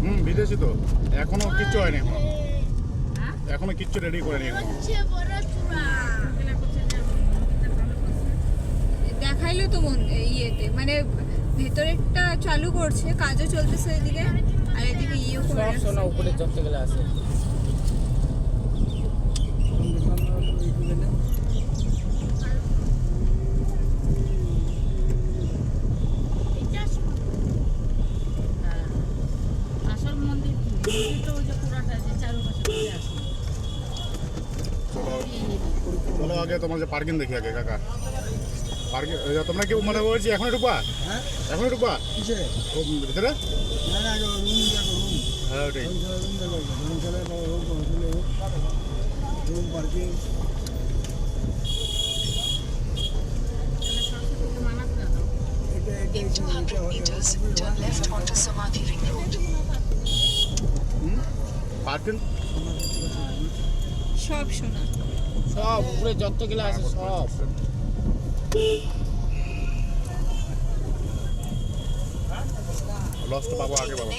হুম বিদেশি তো এখনও কিচ্ছু হয়নি এখনও? এখনও কিচ্ছু রেডি করেনি এখনও দেখাইলো তো মন ইয়েতে মানে ভেতরেরটা চালু করছে কাজও চলতেছে এদিকে আর এদিকে ইয়েও করে সব। সোনা উপরে যত গেলে আছে চলো আগে তোমার যে পার্কিং দেখি আগে কাকা। পার্কিং তোমরা কি মানে বলছি এখন ঢুকবা? হ্যাঁ। এখন ঢুকবা? ভিতরে? না না রুম হ্যাঁ ওটাই। রুম পার্কিং তাহলে সরস্বতীকে করে দাও। এটা এটা In 200 meters, turn left onto Samadhi Ring Road. Parking সব শোনা। সব উপরে যত গেলে আছে সব। লস্ট পাবো আগে পাবো.